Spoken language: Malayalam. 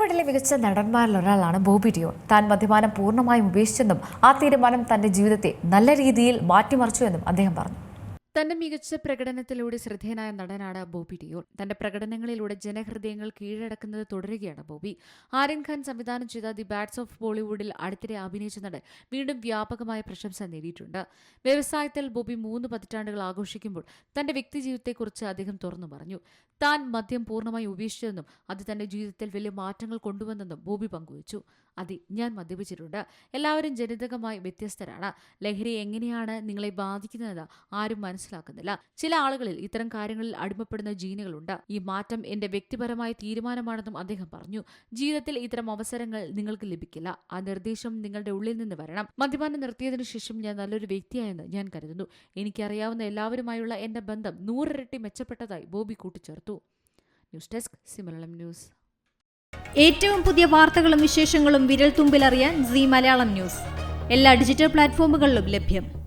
ബോളിവുഡിലെ മികച്ച നടന്മാരിൽ ഒരാളാണ് ബോബി ഡിയോൾ താൻ മദ്യപാനം പൂർണമായും ഉപേക്ഷിച്ചെന്നും ആ തീരുമാനം തന്റെ ജീവിതത്തെ നല്ല രീതിയിൽ മാറ്റിമറിച്ചു എന്നും അദ്ദേഹം പറഞ്ഞു. തന്റെ മികച്ച പ്രകടനത്തിലൂടെ ശ്രദ്ധേയനായ നടനാണ് ബോബി ഡിയോൾ. തന്റെ പ്രകടനങ്ങളിലൂടെ ജനഹൃദയങ്ങൾ കീഴടക്കുന്നത് തുടരുകയാണ് ബോബി. ആര്യൻ ഖാൻ സംവിധാനം ചെയ്ത ദി ബാറ്റ്സ് ഓഫ് ബോളിവുഡിൽ അടുത്തിടെ അഭിനയിച്ച നടൻ വീണ്ടും വ്യാപകമായ പ്രശംസ നേടിയിട്ടുണ്ട്. വ്യവസായത്തിൽ ബോബി മൂന്ന് പതിറ്റാണ്ടുകൾ ആഘോഷിക്കുമ്പോൾ തന്റെ വ്യക്തിജീവിതത്തെക്കുറിച്ച് അദ്ദേഹം തുറന്നു പറഞ്ഞു. താൻ മദ്യം പൂർണമായി ഉപേക്ഷിച്ചതെന്നും അത് തന്റെ ജീവിതത്തിൽ വലിയ മാറ്റങ്ങൾ കൊണ്ടുവന്നെന്നും ബോബി പങ്കുവച്ചു. അതെ ഞാൻ മദ്യപിച്ചിട്ടുണ്ട്. എല്ലാവരും ജനിതകമായി വ്യത്യസ്തരാണ്. ലഹരി എങ്ങനെയാണ് നിങ്ങളെ ബാധിക്കുന്നത് ആരും മനസ്സിലാക്കുന്നില്ല. ചില ആളുകളിൽ ഇത്തരം കാര്യങ്ങളിൽ അടിമപ്പെടുന്ന ജീനുകളുണ്ട്. ഈ മാറ്റം എന്റെ വ്യക്തിപരമായ തീരുമാനമാണെന്നും അദ്ദേഹം പറഞ്ഞു. ജീവിതത്തിൽ ഇത്തരം അവസരങ്ങൾ നിങ്ങൾക്ക് ലഭിക്കില്ല. ആ നിർദ്ദേശം നിങ്ങളുടെ ഉള്ളിൽ നിന്ന് വരണം. മദ്യപാനം നിർത്തിയതിനു ശേഷം ഞാൻ നല്ലൊരു വ്യക്തിയായെന്ന് ഞാൻ കരുതുന്നു. എനിക്കറിയാവുന്ന എല്ലാവരുമായുള്ള എന്റെ ബന്ധം നൂറിരട്ടി മെച്ചപ്പെട്ടതായി ബോബി കൂട്ടിച്ചേർത്തു. ന്യൂസ് ഡെസ്ക് സിമലം ന്യൂസ്. ഏറ്റവും പുതിയ വാർത്തകളും വിശേഷങ്ങളും വിരൽ തുമ്പിലറിയാൻ സി മലയാളം ന്യൂസ്. എല്ലാ ഡിജിറ്റൽ പ്ലാറ്റ്ഫോമുകളിലും ലഭ്യം.